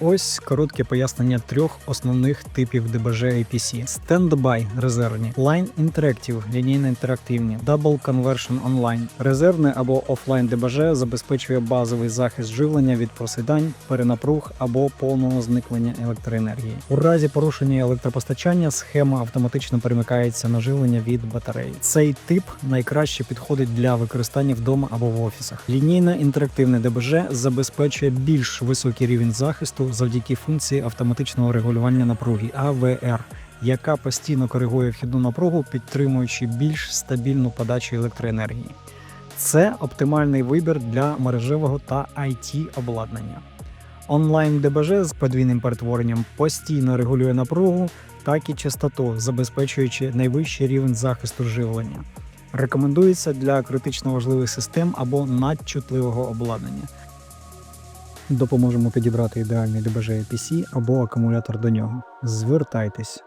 Ось коротке пояснення трьох основних типів DBG APC. Standby – резервні, Line Interactive – лінійно-інтерактивні, Double Conversion Online. Резервне або офлайн DBG забезпечує базовий захист живлення від просідань, перенапруг або повного зникнення електроенергії. У разі порушення електропостачання схема автоматично перемикається на живлення від батареї. Цей тип найкраще підходить для використання вдома або в офісах. Лінійно-інтерактивне DBG забезпечує більш високий рівень захисту завдяки функції автоматичного регулювання напруги AVR, яка постійно коригує вхідну напругу, підтримуючи більш стабільну подачу електроенергії. Це оптимальний вибір для мережевого та IT обладнання. Онлайн ДБЖ з подвійним перетворенням постійно регулює напругу, так і частоту, забезпечуючи найвищий рівень захисту живлення. Рекомендується для критично важливих систем або надчутливого обладнання. Допоможемо підібрати ідеальний DBG PC або акумулятор до нього. Звертайтесь.